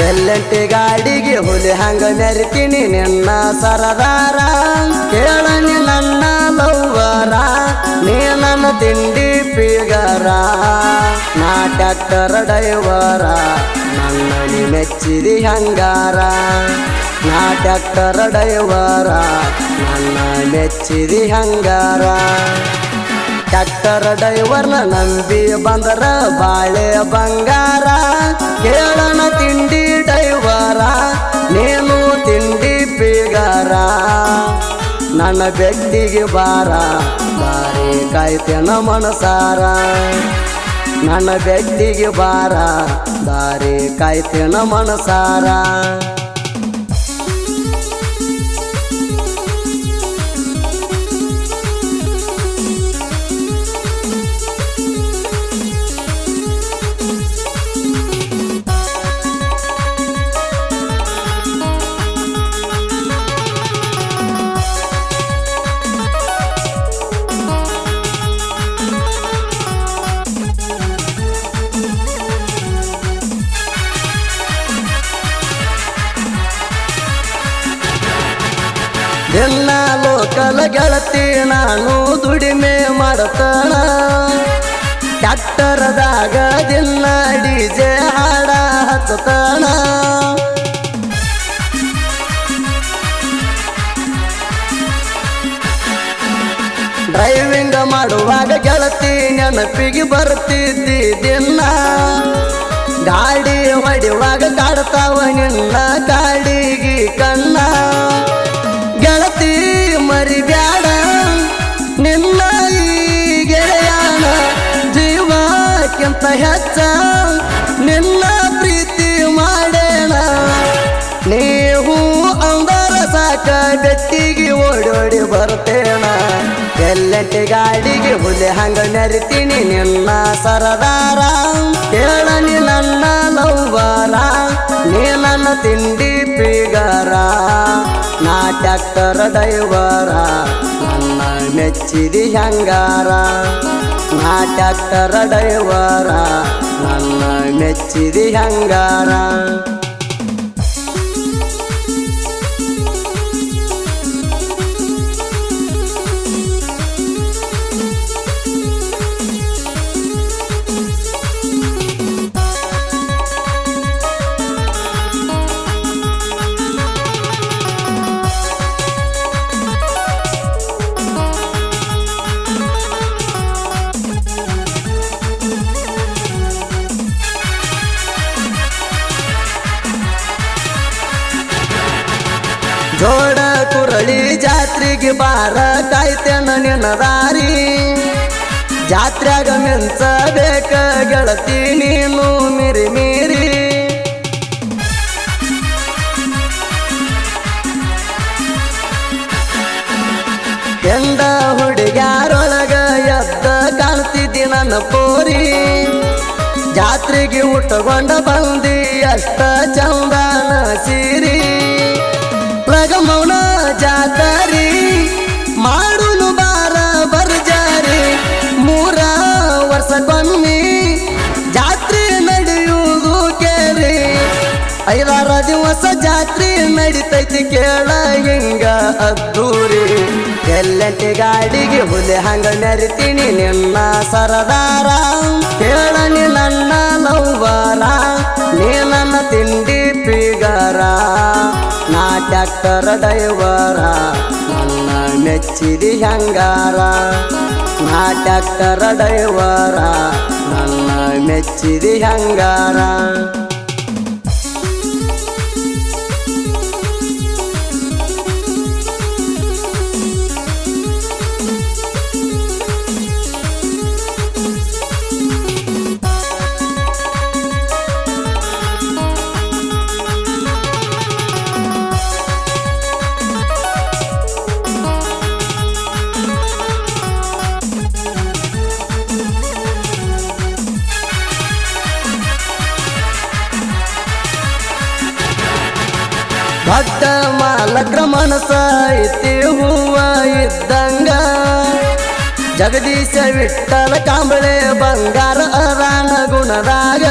ಎಲ್ಲಂಟಿ ಗಾಡಿಗೆ ಹುಲಿ ಹಂಗ ಮೆರಿತೀನಿ ನಿನ್ನ ಸರದಾರ. ಕೇಳನಿ ನನ್ನ ಲವ್ವರ, ನೀ ನನ್ನ ತಿಂಡಿ ಪೀಗರ. ನಾ ಟ್ಯಾಕ್ಟರ್ ಡೈವರ ನನ್ನ ಮೆಚ್ಚಿದಿ ಹಂಗಾರ. ನಾ ಟ್ಯಾಕ್ಟರ್ ಡೈವರ ನನ್ನ ಮೆಚ್ಚಿದಿ ಹಂಗಾರ. ಟ್ಯಾಕ್ಟರ್ ಡೈವರ್ನ ನಂಬಿ ಬಂದರ ಬಾಳೆ ಬಂಗಾರ. ಕೇಳಣ ತಿಂಡಿ ಡೈವರ, ನೀನು ತಿಂಡಿ ಬೀಗಾರ ನನ್ನ ಬೆಡ್ಡಿಗೆ ಬಾರ, ಬಾರಿ ಕಾಯ್ತೇನ ಮನಸಾರ. ನನ್ನ ಬೆಡ್ಡಿಗೆ ಬಾರ, ಬಾರಿ ಕಾಯ್ತೇನ ಮನಸಾರ. ಗೆಳತಿ ನಾನು ದುಡಿಮೆ ಮಾಡತಾನ. ಟ್ಯಾಕ್ಟರದಾಗ ದಿನ ಡಿಜೆ ಹಾಡ ಹತ್ತತಾನ. ಡ್ರೈವಿಂಗ್ ಮಾಡುವಾಗ ಗೆಳತಿ ನೆನಪಿಗೆ ಬರ್ತಿದ್ದಿ ದಿನ. ಗಾಡಿ ಹೊಡೆಯುವಾಗ ಕಾಡ್ತಾವ ನಿನ್ನ ಗಾಡಿಗೆ ಕಣ್ಣ. ಬೆಟ್ಟಿಗೆ ಓಡೋಡಿ ಬರ್ತೇಣ ಎಲ್ಲಟ್ಟಿ ಗಾಡಿಗೆ ಹುಲಿ ಹಂಗ ನೆರಿತೀನಿ ನಿನ್ನ ಸರದಾರ. ಕೇಳನಿ ನನ್ನ ಲವ್ವಾರ, ನೀ ನನ್ನ ತಿಂಡಿ ಪಿಗಾರ. ನಾ ಟ್ಯಾಕ್ಟರ್ ಡೈವರ ನನ್ನ ಮೆಚ್ಚಿದಿ ಹಂಗಾರ ನಾ ಟ್ಯಾಕ್ಟರ್ ಡೈವರ ನನ್ನ ಮೆಚ್ಚಿದಿ ಹಂಗಾರ ಜೋಡ ಕುರಳಿ ಜಾತ್ರೆಗೆ ಬಾರ ಕಾಯ್ತೇನ ನಿನ್ನ ಜಾತ್ರೆಗ ಮಿಂಚಬೇಕ ಗೆಳತಿ ನೀನು ಮಿರಿ ಮೀರಿ. ಎಂದ ಹುಡುಗ್ಯಾರೊಳಗ ಎದ್ದ ಕಾಣ್ತಿದ್ದಿ ನನ್ನ ಪೋರಿ. ಜಾತ್ರೆಗೆ ಉಟ್ಟುಕೊಂಡ ಬಂದಿ ಅಷ್ಟ ಚಂದನ ಸೀರಿ. ಜಾತ್ರೆ ನಡಿತೈತಿ ಕೇಳ ಹಿಂಗ ಅದ್ದೂರಿ. ಎಲ್ಲಂಟಿ ಗಾಡಿಗೆ ಹುಲಿ ಹಂಗ ನೆರಿತೀನಿ ನಿನ್ನ ಸರದಾರ. ಕೇಳ ನನ್ನ ಲವ್ವಾರ ನೀ ನನ್ನ ತಿಂಡಿ ಪಿಗಾರ. ನಾ ಟ್ಯಾಕ್ಟರ್ ಡೈವರ ನನ್ನ ಮೆಚ್ಚಿದಿ ಹಂಗಾರ. ನಾ ಟ್ಯಾಕ್ಟರ್ ಡೈವರ ನನ್ನ ಮೆಚ್ಚಿದಿ ಹಂಗಾರ. ಭಕ್ತ ಮಾಲಕ್ರ ಮನಸ ಹೂವ ಇದ್ದಂಗ. ಜಗದೀಶ ವಿಠಲ ಕಾಂಬಳೆ ಬಂಗಾರ ಅರಾಣ ಗುಣದಾಗ.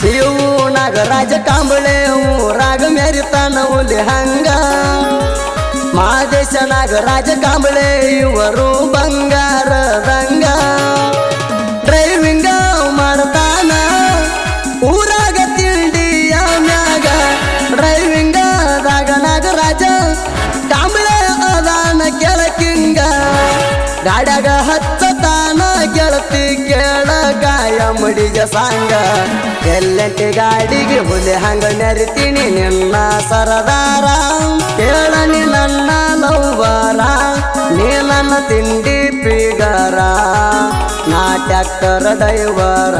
ಶಿವು ನಾಗರಾಜ ಕಾಂಬಳೆ ಊರಾಗ ಮೆರಿತಾನ ಉಲಿ ಹಂಗ. ಮಹಾದೇಶ ನಾಗರಾಜ ಕಾಂಬಳೆ ಇವರು ಬಂಗಾರದಂಗ. ಡ್ರೈವಿಂಗ ಮಾಡ್ತಾನ. ಊರಾಗ ತಿಂಡಿಯ ಮ್ಯಾಗ ಡ್ರೈವಿಂಗ ದಾಗ ನಾಗರಾಜ ಕಾಂಬಳೆ ಅದಾನ ಕೆಳಕಿಂಗ. ಗಾಡ್ಯಾಗ ಹತ್ತತಾನ ಗೆಳತಿ ಕೇಳ ಗಾಯ ಸಾಂಗ. ಎಲ್ಲೆಂಟಿ ಗಾಡಿಗೆ ಹುಲಿ ಹಂಗ ನೆರಿತೀನಿ ನಿನ್ನ ಸರದಾರ. ಕೇಳನಿ ನನ್ನ ಲವ್ವರ, ನೀ ನನ್ನ ತಿಂಡಿ ಪಿಗರ. ಟ್ಯಾಕ್ಟರ್ ಡೈವರ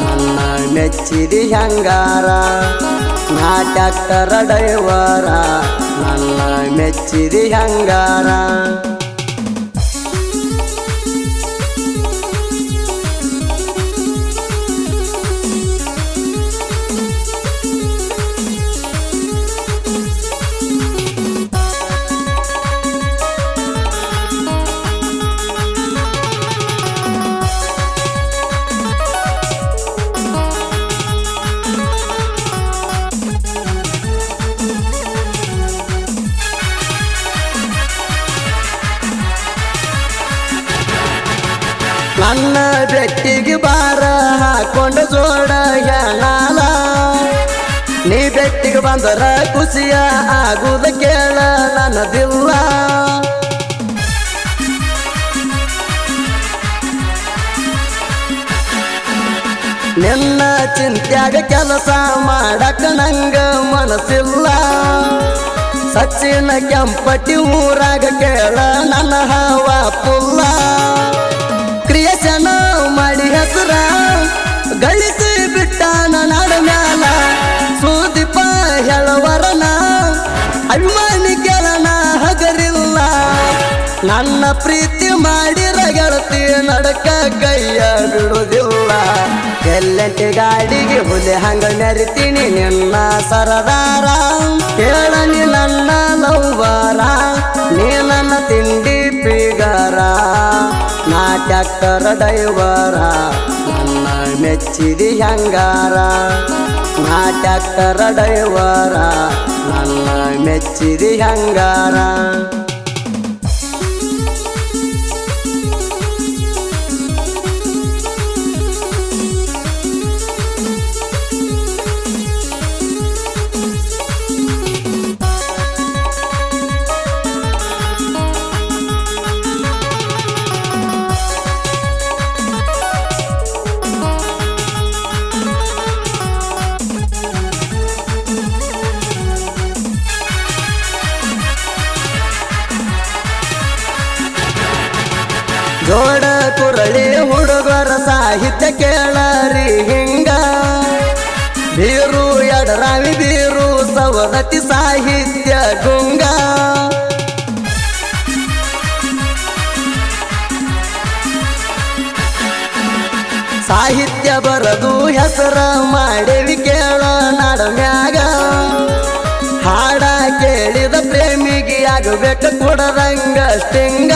ನನ್ನ ಮೆಚ್ಚಿದಿ ಹಂಗಾರ ನಾ ಟ್ಯಾಕ್ಟರ್ ಡೈವರ ನನ್ನ ಮೆಚ್ಚಿದಿ ಹಂಗಾರ ಬಾರ ಹಾಕೊಂಡ ಜೋಡ ನೀ ಬೆಟ್ಟಿಗೆ ಬಂದರ ಖುಷಿಯ ಆಗುದ ಕೇಳ ನನ್ನದಿಲ್ಲ ನಿನ್ನ ಚಿಂತ್ಯಾಗ ಕೆಲಸ ಮಾಡಕ ನಂಗ ಮನಸ್ಸಿಲ್ಲ. ಸಚ್ಚಿನ ಕೆಂಪಟ್ಟಿ ಊರಾಗ ಕೇಳ ನನ್ನ ಹವಾ ಪುಲ್ಲ ಕ್ರಿಯೇಷನ್ ಗಳಿಸಿ ಬಿಟ್ಟಾನ ನಾಡ ಮ್ಯಾಲ, ಸುದೀಪ ಹೇಳವರನ ಅಭಿಮಾನಿ ಕೇಳನ ಹಗರಿಲ್ಲ. ನನ್ನ ಪ್ರೀತಿ ಮಾಡಿರ ಗೆಳತಿ ನಡಕ ಕೈಯ ಬಿಡುವುದಿಲ್ಲ. ಎಲ್ಲಂಟಿ ಗಾಡಿಗೆ ಹುಲಿ ಹಂಗ ಮೆರಿತೀನಿ ನಿನ್ನ ಸರದಾರ. ಕೇಳನಿ ನನ್ನ ಲವ್ವಾರ, ನೀ ನನ್ನ ತಿಂಡಿ ಪಿಗಾರ. ನಾ ಟ್ಯಾಕ್ಟರ್ ಡೈವರ ಮೆಚ್ಚಿದಿ ಹಂಗಾರ. ನಾ ಟ್ಯಾಕ್ಟರ್ ಡೈವರ ನನ್ನ ಮೆಚ್ಚಿದಿ ಹಂಗಾರ. ಸವದತಿ ಸಾಹಿತ್ಯ ಗುಂಗ. ಸಾಹಿತ್ಯ ಬರದು ಹೆಸರ ಮಾಡೇವಿ ಕೇಳ ನಾಡಮ್ಯಾಗ. ಹಾಡ ಕೇಳಿದ ಪ್ರೇಮಿಗೆ ಆಗಬೇಕು ಕೊಡದಂಗ ಸ್ಟಿಂಗ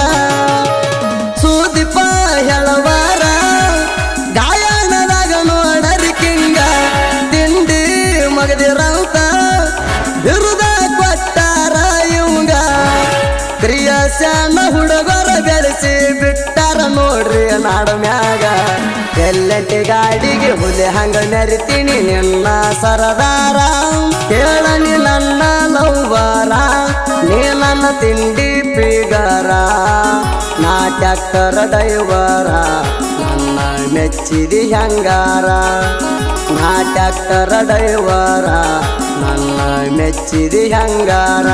ಕ್ರಿಯಶಾನ ಹುಡುಗರ ಬೆಳೆಸಿ ಬಿಟ್ಟಾರ ನೋಡ್ರಿ ನಾಡ ಮ್ಯಾಗ. ಎಲ್ಲಟ್ಟಿ ಗಾಡಿಗೆ ಹುಲಿ ಹಂಗ ನೆರಿತೀನಿ ನಿನ್ನ ಸರದಾರ. ಕೇಳನಿ ನನ್ನ ನೌವಾರ, ನೀ ನನ್ನ ತಿಂಡಿ ಪಿಗಾರ. ನಾ ಟ್ಯಾಕ್ಟರ್ ಡೈವರ ನನ್ನ ಮೆಚ್ಚಿದಿ ಹಂಗಾರ. ನಾ ಟ್ಯಾಕ್ಟರ್ ಡೈವರ ನನ್ನ ಮೆಚ್ಚಿದಿ ಹಂಗಾರ.